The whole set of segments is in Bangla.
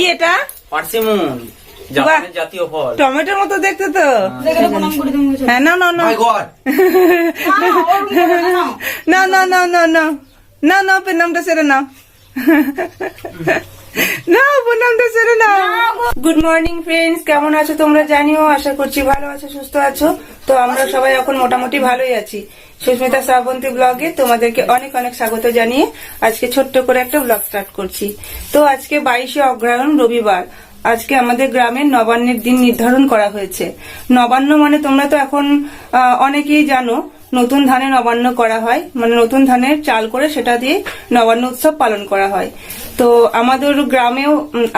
কি এটা? পার্সিমন। জাতীয় ফল। টমেটোর মতো দেখতে তো। হ্যাঁ। না না না না না না না না না না প্রণামটা সেরে নাও। না প্রণামটা সেরে নাও। গুড মর্নিং ফ্রেন্ডস কেমন আছো তোমরা জানিও? আশা করছি ভালো আছো সুস্থ আছো। তো আমরা সবাই এখন মোটামুটি ভালোই আছি। সুস্মিতা শ্রাবন্তী ব্লগে তোমাদেরকে অনেক অনেক স্বাগত জানিয়ে আজকে ছোট্ট করে একটা ব্লগ স্টার্ট করছি। তো আজকে বাইশে অগ্রহায়ণ রবিবার। আজকে আমাদের গ্রামের নবান্নের দিন নির্ধারণ করা হয়েছে। নবান্ন মানে তোমরা তো এখন অনেকেই জানো, নতুন ধানে নবান্ন করা হয়। মানে নতুন ধানের চাল করে সেটা দিয়ে নবান্ন উৎসব পালন করা হয়। তো আমাদের গ্রামেও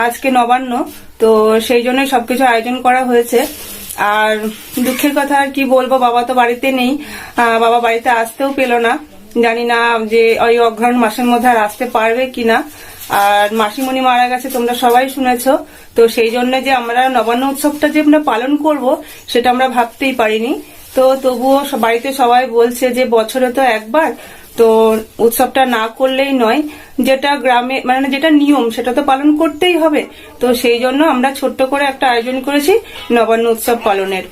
আজকে নবান্ন। তো সেই জন্য সবকিছু আয়োজন করা হয়েছে। আর দুঃখের কথা আর কি বলব, বাবা তো বাড়িতে নেই বাবা বাড়িতে আসতেও পেল না। জানি না যে ওই অঘ্রাণ মাসের মধ্যে আর আসতে পারবে কিনা। আর মাসিমণি মারা গেছে, তোমরা সবাই শুনেছ। তো সেই জন্য যে আমরা নবান্ন উৎসবটা যে আমরা পালন করব, সেটা আমরা ভাবতেই পারিনি। তো তবুও বাড়িতে সবাই বলছে যে বছরে তো একবার তো উৎসবটা না করলেই নয়, যেটা গ্রামে মানে যেটা নিয়ম, সেটা তো পালন করতেই হবে। তো সেই জন্য আমরা ছোট্ট করে একটা আয়োজন করেছি নবান্ন উৎসব পালনের।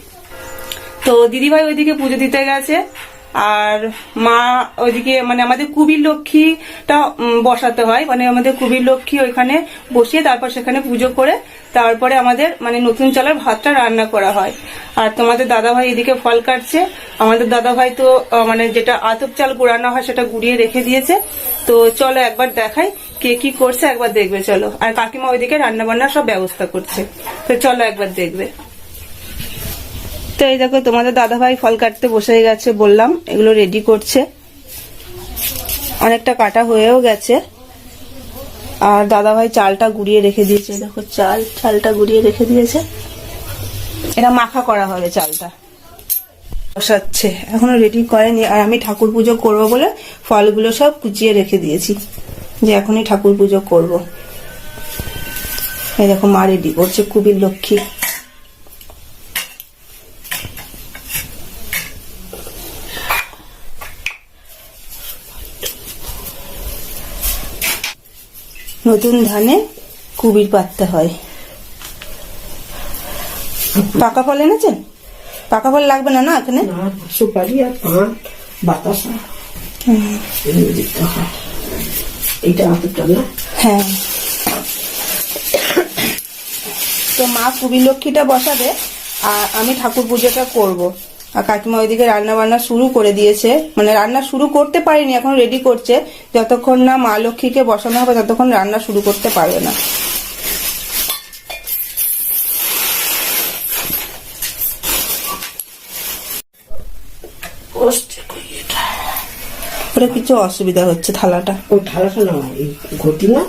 তো দিদিভাই ওইদিকে পুজো দিতে গেছে। আর মা ওইদিকে মানে আমাদের কুবির লক্ষ্মীটা বসাতে হয়। মানে আমাদের কুবির লক্ষ্মী ওইখানে বসিয়ে তারপর সেখানে পুজো করে তারপরে আমাদের মানে নতুন চালের ভাতটা রান্না করা হয়। আর তোমাদের দাদাভাই এদিকে ফল কাটছে। আমাদের দাদাভাই তো মানে যেটা আতপ চাল গুড়ানো হয় সেটা গুড়িয়ে রেখে দিয়েছে। তো চলো একবার দেখাই কে কি করছে, একবার দেখবে, চলো। আর কাকিমা ওইদিকে রান্না বান্নার সব ব্যবস্থা করছে। তো চলো একবার দেখবে। তো এই দেখো, তোমাদের দাদাভাই ফল কাটতে বসে গেছে বললাম, এগুলো রেডি করছে। অনেকটা কাটা হয়েও গেছে। আর দাদাভাই চালটা গুড়িয়ে রেখে দিয়েছে, দেখো চাল, চালটা গুড়িয়ে রেখে দিয়েছে। এটা মাখা করা হবে চালটা। বসাচ্ছে, এখনও রেডি করেনি। আর আমি ঠাকুর পুজো করব বলে ফলগুলো সব কুচিয়ে রেখে দিয়েছি, যে এখনই ঠাকুর পুজো করব। এই দেখো মা রেডি করছে কুবির লক্ষ্মী। নতুন ধানে কুবির পাততে হয়। পাকা ফল এনেছেন? পাকা ফল লাগবে না না এখানে? সুপারি আর পান বাতাসা। এইটা আতরটা না হ্যাঁ। তো মা কুবির লক্ষ্মীটা বসাবে আর আমি ঠাকুর পুজোটা করব। আর কাকিমা ওইদিকে রান্না বান্না শুরু করে দিয়েছে। মানে রান্না শুরু করতে পারিনি এখন রেডি করছে। যতক্ষণ না মা লক্ষ্মীকে বসানো হবে ততক্ষণ রান্না শুরু করতে পারবে না। ওটা কিছু অসুবিধা হচ্ছে থালাটা। ওই ঢালাটা না ঘটি না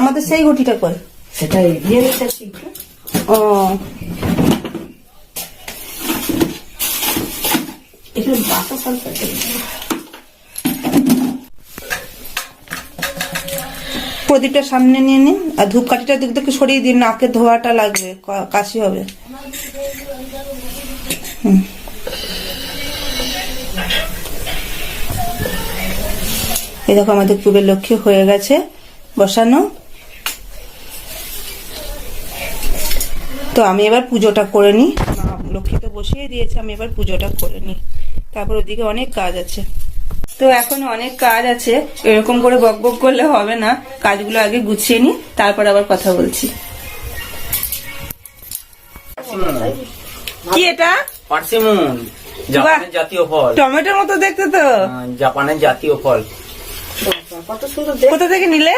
আমাদের সেই ঘটিটা করে সেটা ও বাতাস আনতে প্রদীপটা সামনে নিয়ে নিন, আর ধূপকাঠিটা দিক থেকে সরিয়ে দিন, নাকে ধোয়াটা লাগবে কাশি হবে। এই দেখো আমাদের পূবের লক্ষ্মী হয়ে গেছে বসানো। তো আমি এবার পুজোটা করে নিই। তো বসিয়ে দিয়েছে, আমি এবার পুজোটা করে নিই। তারপর ওদিকে অনেক কাজ আছে। তো এখন অনেক কাজ আছে এরকম করে বক বক করলে হবে না। কাজগুলো আগে গুছিয়ে নি তারপর আবার কথা বলছি। কি এটা? পার্সিমন জাপানের জাতীয় ফল। টমেটোর মতো দেখতে তো। জাপানের জাতীয় ফল। কত সুন্দর দেখ কোথা থেকে নিলে?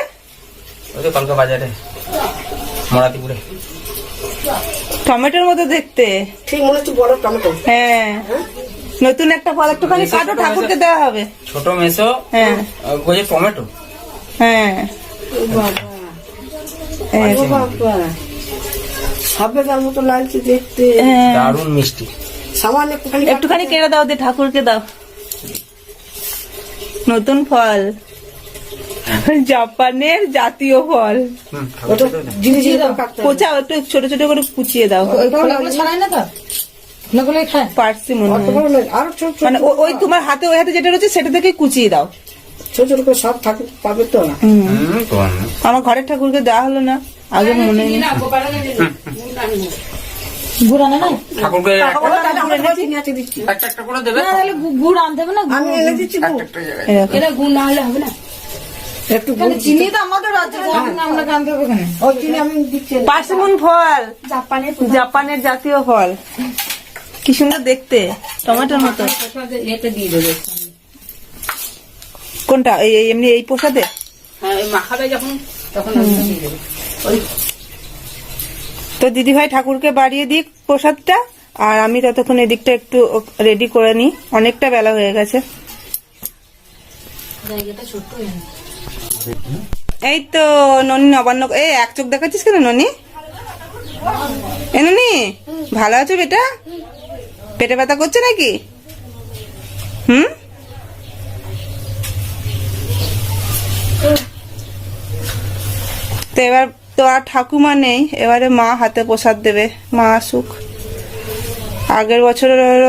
ওই তো কালকে বাজারে মরাতিপুরে। টমেটোর মতো দেখতে। ঠিক মনে হচ্ছে বড় টমেটো। হ্যাঁ? নতুন একটা ফল একটুখানি কাটো ঠাকুরকে দেওয়া হবে। ছোট মেসো হ্যাঁ। বলছে টমেটো। হ্যাঁ। হ্যাঁ, ও বাবা। সাবেদার মতো লাগছে দেখতে। দারুণ মিষ্টি। সামান্য একটুখানি একটুখানি কেড়ে দাও দে ঠাকুরকে দাও। নতুন ফল। জাপানের জাতীয় ফল। কোচাও একটু ছোট ছোট করে কুচিয়ে দাও। খায়। মনে অত হয়। বড় নয়, আরও ছোট ছোট মানে ওই তোমার হাতে ওই হাতে যেটা রয়েছে সেটা থেকে কুচিয়ে দাও। ছোট ছোট করে সব ঠাকুর পাবে তো না? হুম, তো না। আমার ঘরের ঠাকুরকে দেওয়া হলো না আগে মনে নেই। গুড় ঠাকুরকে একটা একটা করে দেবে না তাহলে আনতে হবে না আমি এনে দিচ্ছি গো। একটা জায়গায় এরকম। এটা গুড় না হলে হবে না। একটু চিনি তো আমাদের আছে। আপনাকে আনতে হবে কেন? ও চিনি আমি দিচ্ছি। পার্সিমন ফল। জাপানের জাপানের জাতীয় ফল। কি সুন্দর দেখতে, টমেটোর মতো। কোনটা? এই এমনি এই প্রসাদে? তো দিদি ভাই ঠাকুরকে বাড়িয়ে দিক প্রসাদটা, আর আমি ততক্ষণ এদিকটা একটু রেডি করে নিই। অনেকটা বেলা হয়ে গেছে। এই তো, ননি নবান্ন এই, এক চোখ দেখাচ্ছিস কেন ননি? এ ননি, ভালো আছো বেটা? পেটে ব্যথা করছে নাকি? হুম? তো এবার তো আর ঠাকুমা নেই এবারে মা হাতে প্রসাদ দেবে মা আসুক। আগের বছরের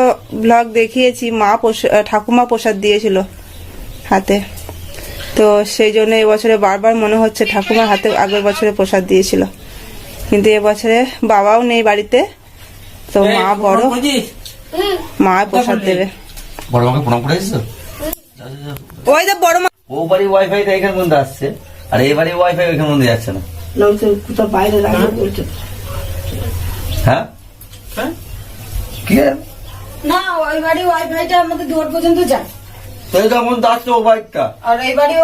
ব্লগ দেখিয়েছি মা ঠাকুমা প্রসাদ দিয়েছিল হাতে। তো সেই জন্য এবছরে বারবার মনে হচ্ছে ঠাকুমার হাতে আগের বছরে প্রসাদ দিয়েছিল। কিন্তু এবছরে বাবাও নেই বাড়িতে তো মা বড়। মা প্রসাদ দেবে। বড় মাকে প্রণাম করে এসেছ? ওই যে বড় মা ও বাড়ি ওয়াইফাই তো এখানে মধ্যে আসছে। আর এই বাড়ির ওয়াইফাই এখানে মধ্যে যাচ্ছে না। কোথাও বাইরে হ্যাঁ? হ্যাঁ? কি? না ওই বাড়ি ওয়াইফাইটা আমাদের দুয়ার পর্যন্ত যায়। ও বাইকটা। আর এই বাড়ি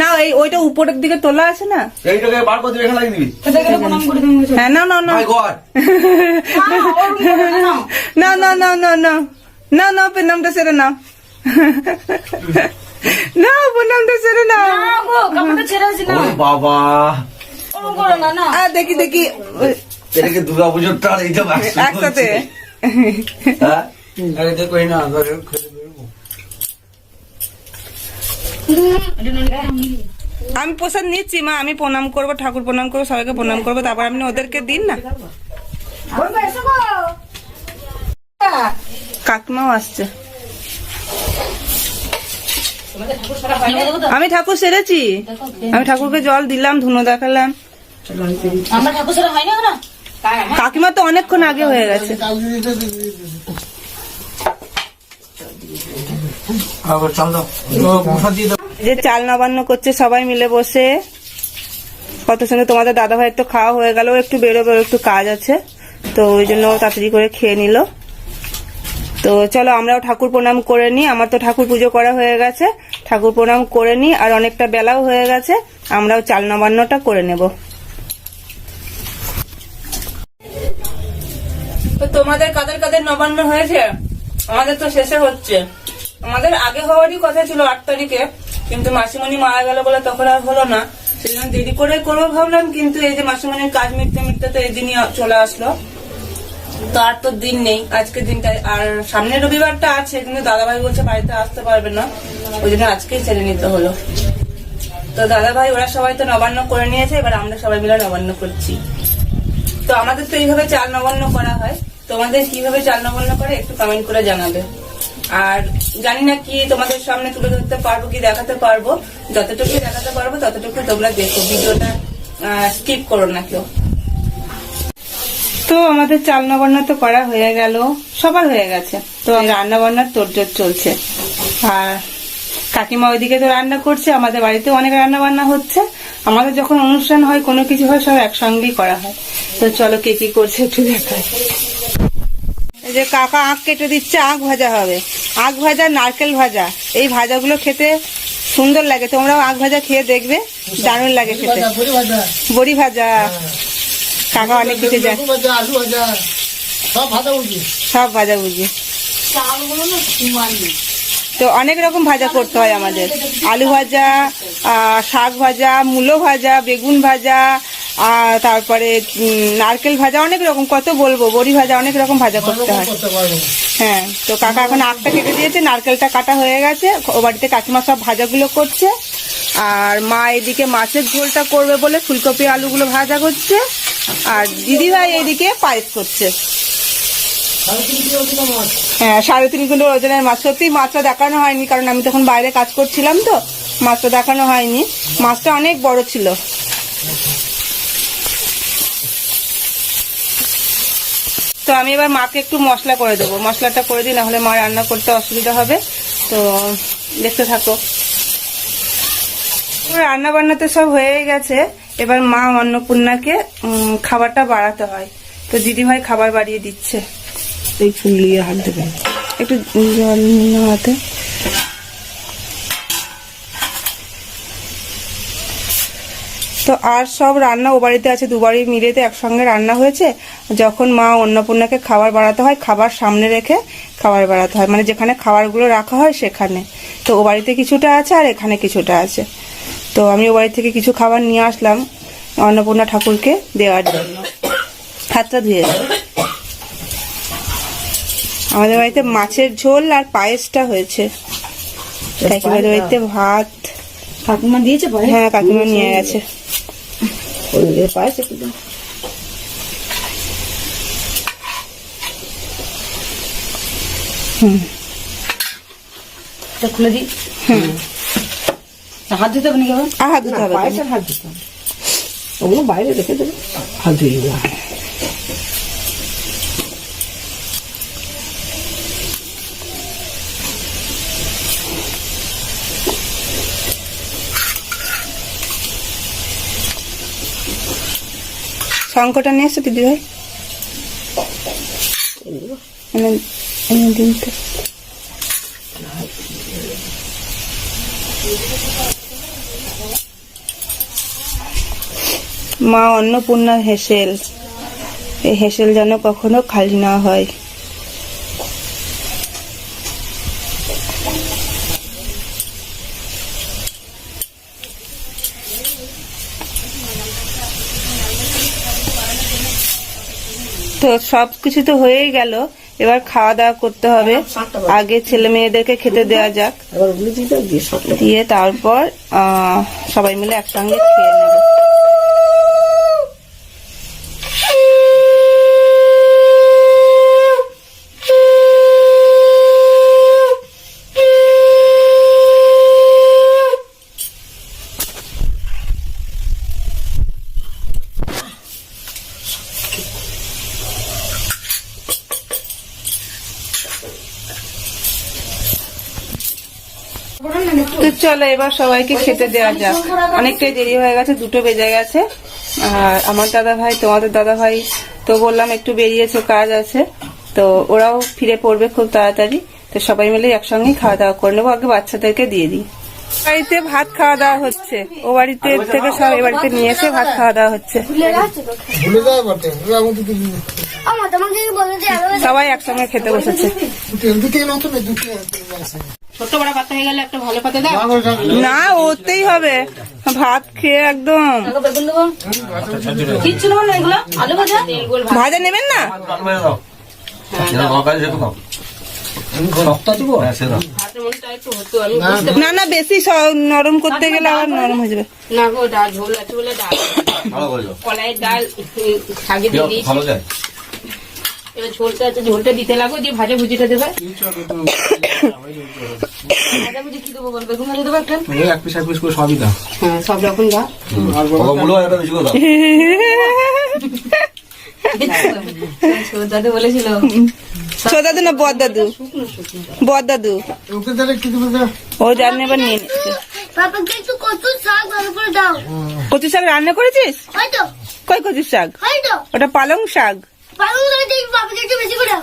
না এই ওইটা উপরের দিকে তোলা আছে না? এইটাকে বার করে দিবি এখানে লাগিয়ে দিবি। সেটাকে প্রণাম করে দেবো। হ্যাঁ না না না। না না না না না। না না প্রণামটা সেরে নাও। না প্রণামটা সেরে নাও। বাবা। দেখি দেখি। এটাকে দুর্গা পুজোর টার এই তো একসাথে। হ্যাঁ? দেখো না ঘরে খেতে বেরোবো। আমি প্রসাদ নিচ্ছি, মা, আমি প্রণাম করব, ঠাকুর প্রণাম করব, সবাইকে প্রণাম করব, তারপর আপনি ওদেরকে দিন না। কাকিমাও আসছে। আমি ঠাকুর সেরেছি। আমি ঠাকুরকে জল দিলাম, ধুনো দেখালাম। কাকিমা তো অনেকক্ষণ আগে হয়ে গেছে। যে চাল নবান্ন করছে, সবাই মিলে বসে। কত সঙ্গে তোমাদের দাদা ভাইয়ের তো খাওয়া হয়ে গেল একটু বেরোবে একটু কাজ আছে। তো ওই জন্য তাড়াতাড়ি করে খেয়ে নিল। তো চলো আমরাও ঠাকুর প্রণাম করে নিই। আমার তো ঠাকুর পুজো করা হয়ে গেছে। ঠাকুর প্রণাম করে নিই, আর অনেকটা বেলাও হয়ে গেছে। আমরাও চাল নবান্নটা করে নেব। তো তোমাদের কাদের কাদের নবান্ন হয়েছে? আমাদের তো শেষে হচ্ছে। আমাদের আগে হওয়ারই কথা ছিল আট তারিখে। কিন্তু মাসিমণি মারা গেল বলে তখন আর হলো না। সেই জন্য দেরি করে করব ভাবলাম, কিন্তু এই যে মাসিমণির কাজ মিটতে মিটতে তো এই দিনই চলে আসলো। তো আর তো দিন নেই আজকের দিনটা, আর সামনের রবিবারটা আছে, কিন্তু দাদাভাই বলছে বাড়িতে আসতে পারবে না। ওই জন্য আজকেই ছেড়ে নিতে হলো। তো দাদাভাই, ওরা সবাই তো নবান্ন করে নিয়েছে, এবার আমরা সবাই মিলে নবান্ন করছি। তো আমাদের তো এইভাবে চাল নবান্ন করা হয়। তোমাদের কীভাবে চাল নবান্ন করে একটু কমেন্ট করে জানাবে। আর জানি না কি তোমাদের সামনে তুলে ধরতে পারব কি দেখাতে পারব। যতটুকু দেখাতে পারব ততটুকু তোমরা দেখো। ভিডিওটা স্কিপ করো না কেউ। তো আমাদের চালনা বান্না তো করা হয়ে গেল। সবার হয়ে গেছে। তো রান্না বান্নার তোড়জোড় চলছে। আর কাকিমা ওইদিকে তো রান্না করছে আমাদের বাড়িতে অনেক রান্না বান্না হচ্ছে। আমাদের যখন অনুষ্ঠান হয় কোনো কিছু হয় সব একসঙ্গেই করা হয়। তো চলো কে কি করছে একটু দেখাই। এই যে কাকা আখ কেটে দিচ্ছে আখ ভাজা হবে। আখ ভাজা নারকেল ভাজা এই ভাজাগুলো খেতে সুন্দর লাগে। তোমরাও আখ ভাজা খেয়ে দেখবে দারুণ লাগে খেতে। বড়ি ভাজা। কাকা অনেক কিছু যায় সব ভাজা বুঝি। তো অনেক রকম ভাজা করতে হয় আমাদের। আলু ভাজা শাক ভাজা মূলো ভাজা বেগুন ভাজা আর তারপরে নারকেল ভাজা অনেক রকম কত বলব বড়ি ভাজা অনেক রকম ভাজা করতে হয়। হ্যাঁ তো কাকা এখন আখটা কেটে দিয়েছে নারকেলটা কাটা হয়ে গেছে ও বাড়িতে কাকিমা সব ভাজাগুলো করছে। আর মা এদিকে মাছের ঝোলটা করবে বলে ফুলকপি আলুগুলো ভাজা করছে আর দিদিভাই এদিকে পায়েস করছে। হ্যাঁ সাড়ে তিন কিলো ওজনের মাছ। সত্যি মাছটা দেখানো হয়নি কারণ আমি তখন বাইরে কাজ করছিলাম তো মাছটা দেখানো হয়নি। মাছটা অনেক বড় ছিল। তো আমি এবার মাকে একটু মশলা করে দেবো। মশলাটা করে দিই নাহলে মা রান্না করতে অসুবিধা হবে। তো দেখতে থাকো। রান্না বান্না তো সব হয়ে গেছে। এবার মা অন্নপূর্ণাকে খাবারটা বাড়াতে হয়। তো দিদিভাই খাবার বাড়িয়ে দিচ্ছে। এই ফুল নিয়ে হাত দেবেন। একটু জল নিয়ে হাতে। তো আর সব রান্না ও বাড়িতে আছে দুবারই মিলেতে একসঙ্গে রান্না হয়েছে। যখন মা অন্নপূর্ণাকে খাবার বাড়াতে হয় খাবার সামনে রেখে খাবার বাড়াতে হয়। মানে যেখানে খাবারগুলো রাখা হয় সেখানে। তো ও বাড়িতে কিছুটা আছে আর এখানে কিছুটা আছে। তো আমি ও বাড়ি থেকে কিছু খাবার নিয়ে আসলাম অন্নপূর্ণা ঠাকুরকে দেওয়ার জন্য। হাতটা ধুয়ে আমাদের বাড়িতে মাছের ঝোল আর পায়েসটা হয়েছে। কাকিমাদের বাড়িতে ভাত ঠাকুমা দিয়েছে পরে হ্যাঁ কাকিমা নিয়ে গেছে। যে পায়েস একটু দাও। এটা খুলে দিই। হাত ধুতে হবে আবার? আর হাত ধুতে হবে হাত দিতে হবে। ওগুলো বাইরে রেখে দেবে। হাত ধুয়ে শঙ্কটা নিয়ে এসো দিদি ভাই। দিন মা অন্নপূর্ণার হেসেল। এই হেসেল যেন কখনো খালি না হয়। তো সব কিছু তো হয়েই গেল। এবার খাওয়া দাওয়া করতে হবে। আগে ছেলে মেয়েদেরকে খেতে দেওয়া যাক। দিয়ে তারপর আহ, সবাই মিলে একসঙ্গে খেয়ে নেব। তো চলো এবার সবাইকে খেতে দেওয়া যাক। অনেকটাই দেরি হয়ে গেছে দুটো বেজে গেছে। আর আমার দাদা ভাই তোমাদের দাদা ভাই তো বললাম একটু বেরিয়েছে কাজ আছে। তো ওরাও ফিরে পড়বে খুব তাড়াতাড়ি। তো সবাই মিলে একসঙ্গে খাওয়া দাওয়া করে নেব। আগে বাচ্চাদেরকে দিয়ে দিই। বাড়িতে ভাত খাওয়া দাওয়া হচ্ছে। ও বাড়িতে থেকে সব এ বাড়িতে নিয়ে এসে ভাত খাওয়া দাওয়া হচ্ছে। আমার তোমাকে কি বলতে যে আরও সবাই একসঙ্গে খেতে বসেছে না ওতেই হবে। ভাত খেয়ে একদম। কিচ্ছু না এগুলো? আলু ভাজা? ভাজা নেবেন না? না না বেশি নরম করতে গেলে আবার নরম হয়ে যাবে। না গো ডাল ঝোল আছে বলে ডাল। ডাল শাকে দিয়ে দিয়েছি। এবার ঝোলটা ঝোলটা দিতে লাগো দিয়ে ভাজা ভুজিটা দেবে। সবই দাও সব রকম দাও দাদু বলেছিল ছোট দাদু না বদ দাদু বদ দাদু ওকে তাহলে কি দেবে দাও ও জানে এবার নিয়ে শাক কচু শাক রান্না করেছিস? কই কচু শাক? ওটা পালং শাক। পালং বেশি করে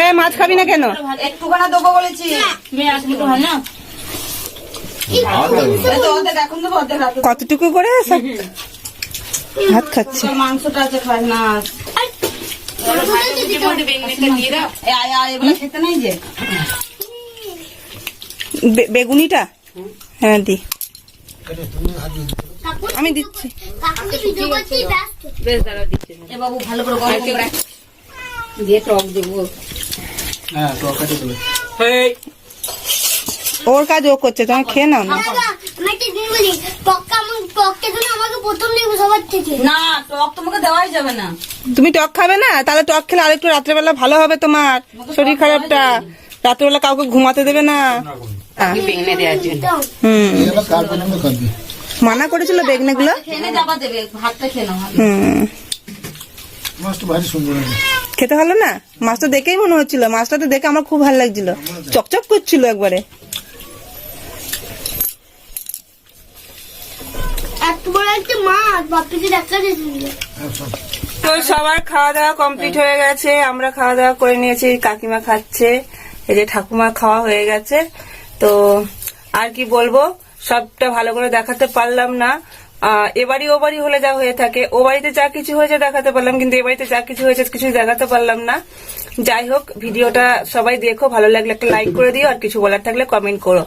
এ মাছ খাবি না কেন? একটুখানা দেবো বলেছি। তো হয় কতটুকু করে ভাত খাচ্ছে। মাংসটা আছে না। বেগুনিটা? হ্যাঁ দি। আমি দিচ্ছি। কাকুকে ভিডিও করছি ব্যস্ত। বেশ দাঁড়াও দিচ্ছি। এ বাবু ভালো করে গরম করে দিয়ে টক দেবো। হ্যাঁ ওর কাজ ও করছে তুমি খেয়ে নাও না। দাদা আমি একটা জিনিস বলি পক্কা আমার পক্কা জন্য আমাকে প্রথম দেবো সবার থেকে। না টক তোমাকে দেওয়াই যাবে না। তুমি টক খাবে না? তাহলে টক খেলে আরেকটু রাত্রেবেলা ভালো হবে তোমার শরীর খারাপটা। রাত্রেবেলা কাউকে ঘুমাতে দেবে না। হ্যাঁ। হুম। মানা করেছিল বেগনে গুলো খেতে ভালো না? মাছটা দেখেই মনে হচ্ছিল। মাছটা তো দেখে আমার খুব ভালো লাগছিল। চকচক করছিল একবারে। হ্যাঁ সব। তো সবার খাওয়া দাওয়া কমপ্লিট হয়ে গেছে। আমরা খাওয়া দাওয়া করে নিয়েছি কাকিমা খাচ্ছে। এই যে ঠাকুমা খাওয়া হয়ে গেছে, তো আর কি বলব? সবটা ভালো করে দেখাতে পারলাম না। এবারই ও বাড়ি হলে যা হয়ে থাকে। ও বাড়িতে যা কিছু হয়েছে দেখাতে পারলাম, কিন্তু এ বাড়িতে যা কিছু হয়েছে কিছুই দেখাতে পারলাম না। যাই হোক, ভিডিওটা সবাই দেখো, ভালো লাগলে একটা লাইক করে দিও, আর কিছু বলার থাকলে কমেন্ট করো।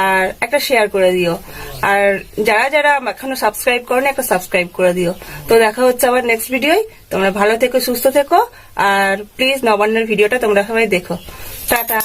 আর একটা শেয়ার করে দিও। আর যারা যারা এখনও সাবস্ক্রাইব করো না, একটা সাবস্ক্রাইব করে দিও। তো দেখা হচ্ছে আবার নেক্সট ভিডিওয় তোমরা ভালো থেকো, সুস্থ থেকো, আর প্লিজ নবান্নের ভিডিওটা তোমরা সবাই দেখো। টাটা।